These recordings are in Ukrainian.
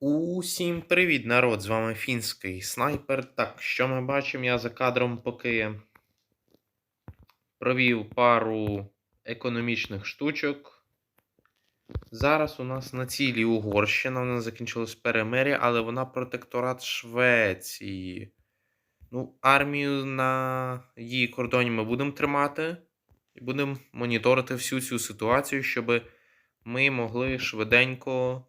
Усім привіт, народ! З вами фінський снайпер. Так, що ми бачимо? Я за кадром поки провів пару економічних штучок. Зараз у нас на цілі Угорщина, вона закінчилась перемир'я, але вона протекторат Швеції. Ну, армію на її кордоні ми будемо тримати і будемо моніторити всю цю ситуацію, щоб ми могли швиденько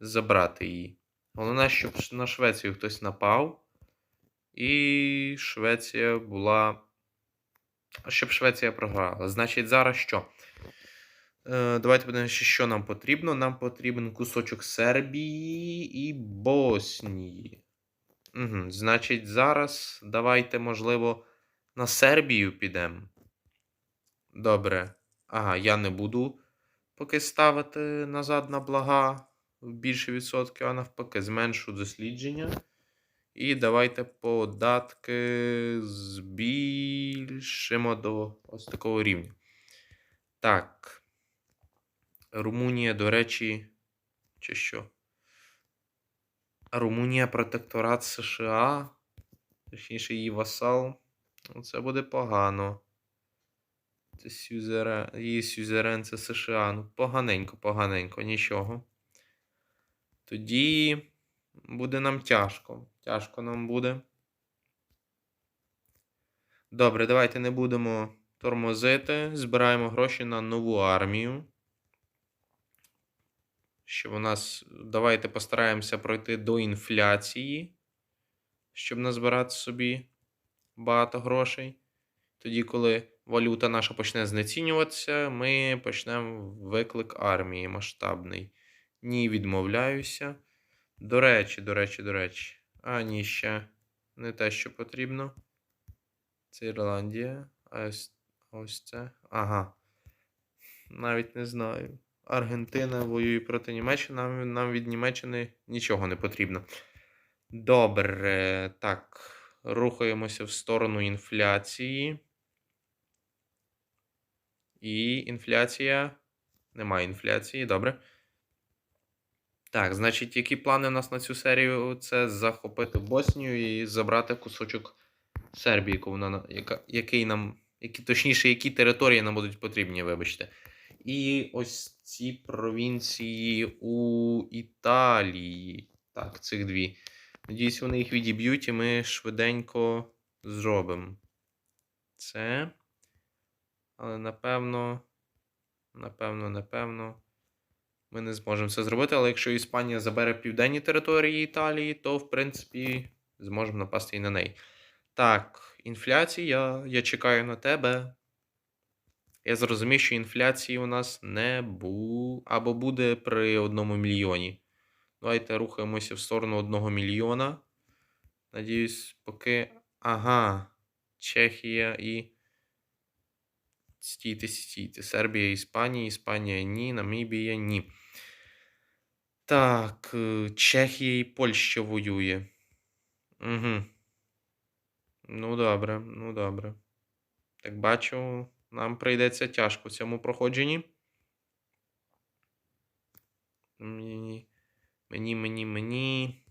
забрати її. Головне, щоб на Швецію хтось напав, і Швеція була. Щоб Швеція програла. Значить, зараз що? Е, Давайте подивимося, що нам потрібно. Нам потрібен кусочок Сербії і Боснії. Угу. Значить, зараз давайте, можливо, на Сербію підемо. Добре. Ага, я не буду поки ставити назад на блага більше відсотків, а навпаки, зменшу дослідження. І давайте податки збільшимо до ось такого рівня. Так. Румунія, до речі, чи що? Румунія протекторат США. Точніше, її васал. Ну, Це буде погано. Це сюзерен, її сюзерен це США. Ну, поганенько, поганенько, нічого. Тоді буде нам тяжко. Тяжко нам буде. Добре, давайте не будемо тормозити. Збираємо гроші на нову армію. Щоб у нас. Давайте постараємося пройти до інфляції, щоб назбирати собі багато грошей. Тоді, коли валюта наша почне знецінюватися, ми почнемо виклик армії масштабний. Ні, відмовляюся. До речі, до речі, до речі. А, ні, ще не те, що потрібно. Це Ірландія. А ось, ось це. Ага. Навіть не знаю. Аргентина воює проти Німеччини. Нам, нам від Німеччини нічого не потрібно. Добре. Так. Рухаємося в сторону інфляції. І інфляція. Немає інфляції, добре. Так, значить, які плани у нас на цю серію? Це захопити Боснію і забрати кусочок Сербії, яка, який нам, які, точніше, які території нам будуть потрібні, вибачте. І ось ці провінції у Італії. Так, цих дві. Надіюсь, вони їх відіб'ють, і ми швиденько зробимо. Це. Але напевно, напевно, напевно, ми не зможемо це зробити. Але якщо Іспанія забере південні території Італії, то в принципі зможемо напасти і на неї. Так, інфляція, я чекаю на тебе. Я зрозумів, що інфляції у нас не бу... або буде при одному мільйоні. Давайте рухаємося в сторону одного мільйона. Надіюсь, поки. Ага. Чехія і. Стійте, стійте. Сербія, Іспанія, Іспанія ні, Намібія ні. Так, е, Чехія і Польща воює. Угу. Ну, добре, ну добре. Так бачу, нам прийдеться тяжко в цьому проходженні. Мені, мені, мені, мені.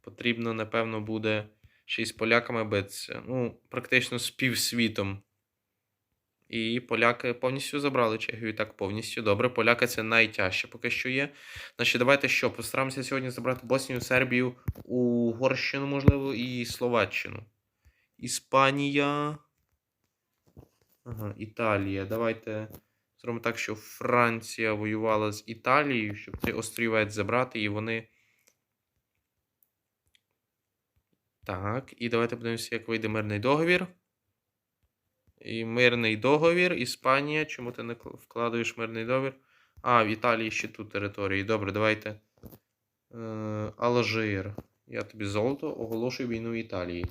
Потрібно, напевно, буде ще й з поляками битися. Ну, практично з півсвітом. І поляки повністю забрали Чехію. Так, повністю. Добре, поляки це найтяжче поки що є. Значить, давайте що? Постараємося сьогодні забрати Боснію, Сербію, Угорщину, можливо, і Словаччину. Іспанія. Ага, Італія. Давайте зробимо так, що Франція воювала з Італією, щоб цей острівець забрати, і вони. Так, і давайте подивимося, як вийде мирний договір. І мирний договір. Іспанія. Чому ти не кл- вкладаєш мирний договір? А, в Італії ще тут території. Добре, давайте. Е, Алжир. Я тобі золото оголошую війну Італії.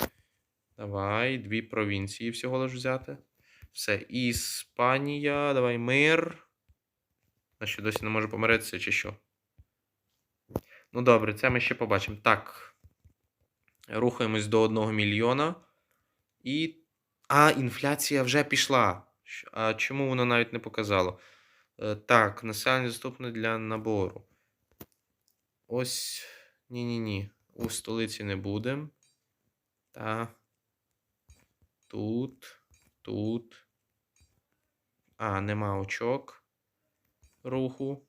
Давай, дві провінції всього лиш взяти. Все. Іспанія. Давай мир. А що досі не може помиритися, чи що? Ну добре, це ми ще побачимо. Так. Рухаємось до 1 мільйона. І. А, інфляція вже пішла. А чому воно навіть не показало? Е, Так, населення доступне для набору. ось. Ні-ні-ні. У столиці не будемо. Та. Тут. Тут. А, нема очок руху.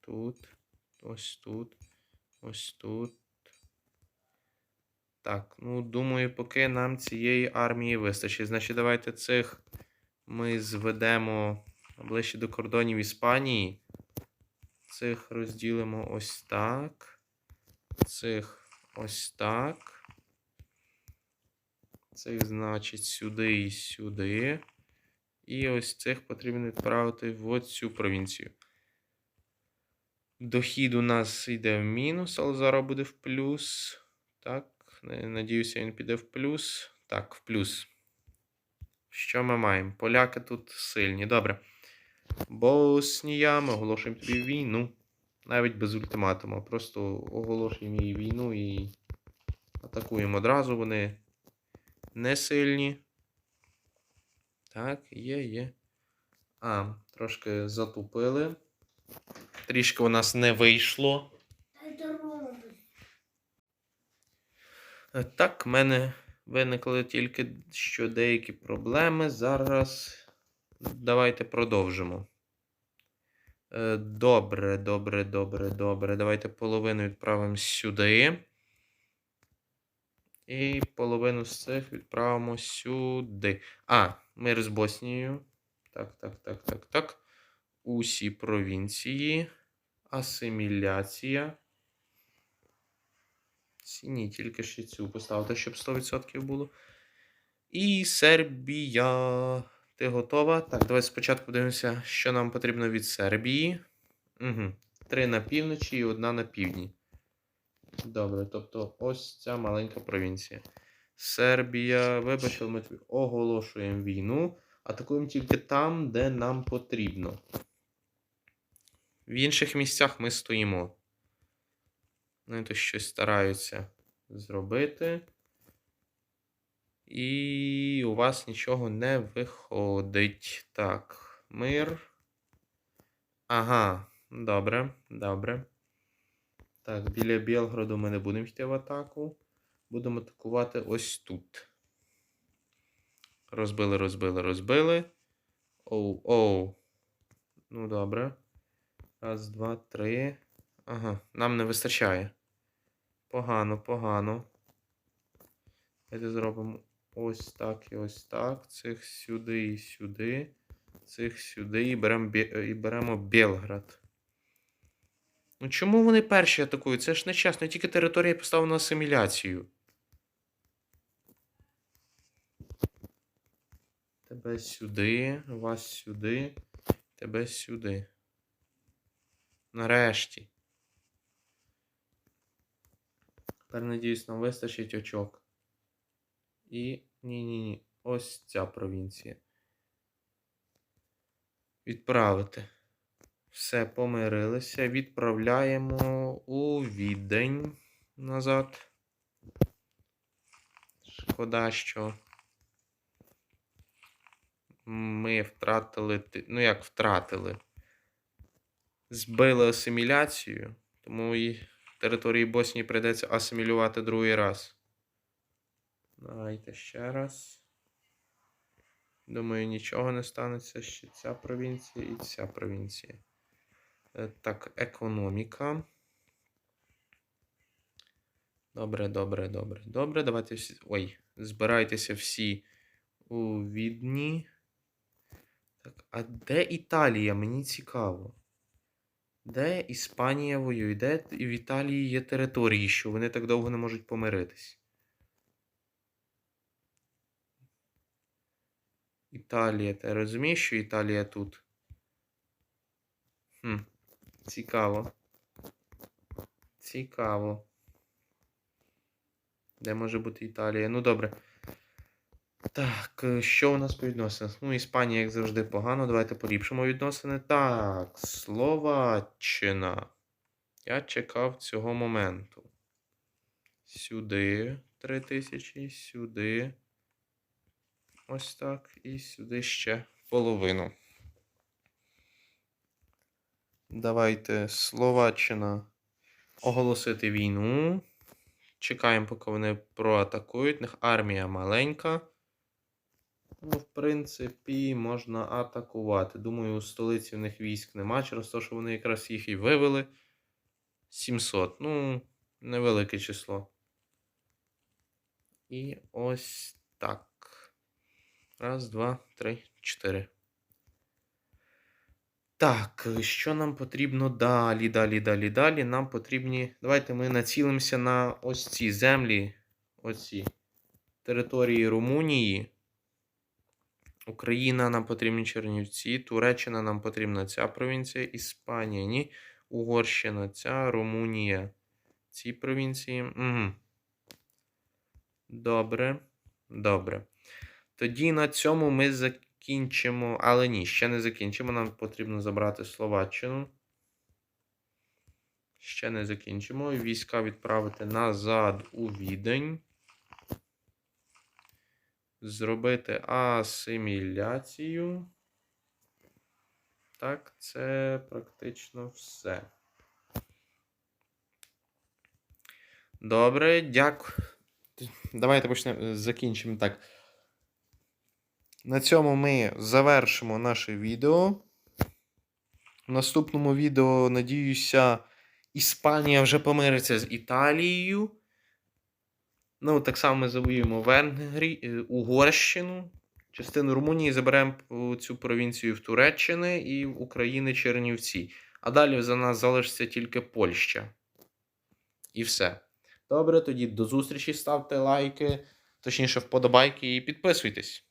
Тут. Ось тут. Ось тут. Так, ну думаю, поки нам цієї армії вистачить. Значить, давайте цих ми зведемо ближче до кордонів Іспанії. Цих розділимо ось так. Цих ось так. Цих, значить, сюди і сюди. І ось цих потрібно відправити в цю провінцію. Дохід у нас йде в мінус, але зараз буде в плюс. Так, надіюся, він піде в плюс. Так, в плюс. Що ми маємо? Поляки тут сильні. Добре. Боснія, ми оголошуємо тобі війну. Навіть без ультиматуму. Просто оголошуємо їй війну і атакуємо одразу. Вони не сильні. Так, є, є. А, трошки затупили. Трішки у нас не вийшло. Так, в мене виникли тільки що деякі проблеми. Зараз давайте продовжимо. Е, Добре, добре, добре, добре. Давайте половину відправимо сюди. І половину з цих відправимо сюди. А, мир з Боснією. Так, так, так, так, так. Усі провінції. Асиміляція. Ці ні, тільки ще цю поставити, щоб 100% було. І Сербія. Ти готова? Так, давай спочатку подивимося, що нам потрібно від Сербії. Угу. Три на півночі і одна на півдні. Добре, тобто ось ця маленька провінція. Сербія, вибач, але ми тобі оголошуємо війну. Атакуємо тільки там, де нам потрібно. В інших місцях ми стоїмо. Вони то щось стараються зробити. І у вас нічого не виходить. Так, мир. Ага, добре, добре. Так, біля Білгороду ми не будемо йти в атаку. Будемо атакувати ось тут. Розбили, розбили, розбили. Оу, оу. Ну, добре. Раз, два, три. Ага, нам не вистачає. Погано, погано. Давайте зробимо ось так і ось так. Цих сюди і сюди. Цих сюди і беремо, і беремо Белград. Ну чому вони перші атакують? Це ж не чесно, тільки територія поставлена на асиміляцію. Тебе сюди, вас сюди, тебе сюди. Нарешті. Тепер, надіюсь, нам вистачить очок. І ні-ні-ні. Ось ця провінція. Відправити. Все, помирилися. Відправляємо у відень назад. Шкода, що ми втратили. Ну, як втратили? Збили асиміляцію, тому і території Боснії прийдеться асимілювати другий раз. Давайте ще раз. Думаю, нічого не станеться. Ще ця провінція і ця провінція. Е, Так, економіка. Добре, добре, добре. Добре, давайте всі. Ой, збирайтеся всі у Відні. Так, а де Італія? Мені цікаво. Де Іспанія воює? Де в Італії є території, що вони так довго не можуть помиритись? Італія. Ти розумієш, що Італія тут? Хм. Цікаво. Цікаво. Де може бути Італія? Ну добре. Так, е, що у нас по відносинах? Ну, Іспанія, як завжди, погано. Давайте поліпшимо відносини. Так, Словаччина. Я чекав цього моменту. Сюди 3000, сюди. Ось так. І сюди ще половину. Давайте Словаччина. Оголосити війну. Чекаємо, поки вони проатакують. В них армія маленька. Ну, в принципі, можна атакувати. Думаю, у столиці в них військ нема, через те, що вони якраз їх і вивели. 700. Ну, невелике число. І ось так. Раз, два, три, чотири. Так, що нам потрібно далі, далі, далі, далі. Нам потрібні. Давайте ми націлимося на ось ці землі, оці території Румунії. Україна нам потрібні Чернівці, Туреччина нам потрібна ця провінція, Іспанія, ні. Угорщина, ця, Румунія. Ці провінції. Угу. Добре. Добре. Тоді на цьому ми закінчимо. Але ні, ще не закінчимо. Нам потрібно забрати Словаччину. Ще не закінчимо. Війська відправити назад у Відень. Зробити асиміляцію. Так, це практично все. Добре, дякую. Давайте почнемо. Закінчимо так. На цьому ми завершимо наше відео. В наступному відео, надіюся, Іспанія вже помириться з Італією. Ну, так само ми завоюємо Венгрі... е, Угорщину. Частину Румунії заберемо цю провінцію в Туреччини і в України Чернівці. А далі за нас залишиться тільки Польща. І все. Добре, тоді до зустрічі. Ставте лайки, точніше, вподобайки і підписуйтесь.